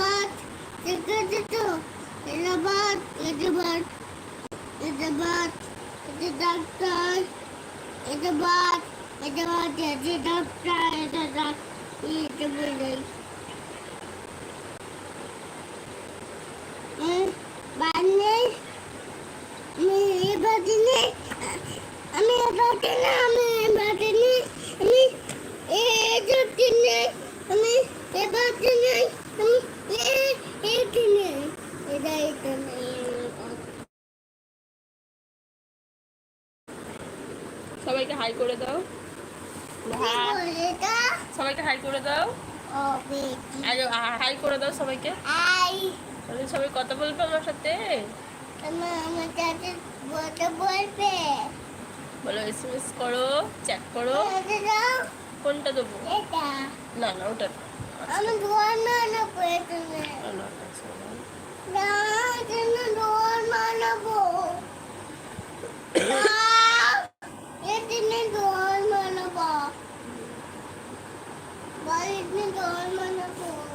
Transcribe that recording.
আছে তো এটা ভাত এটা ডাক্তার এটা ভাত এটা ডাক্তার এটা ডাক্তার এটা বলে বানে আমি এ বাতি নেই আমি এ বাতি না আমি সবাইকে হাই করে দাও। সবাইকে হাই করে দাও। হাই করে দাও সবাইকে। তাহলে সবাই কথা বলবে আমার সাথে? আমার কাছে বলতে বলবে বলো করো। চ্যাট করো কোনটা দেবো? না না ওটা না। আমি দোয়ার 那个，我那个。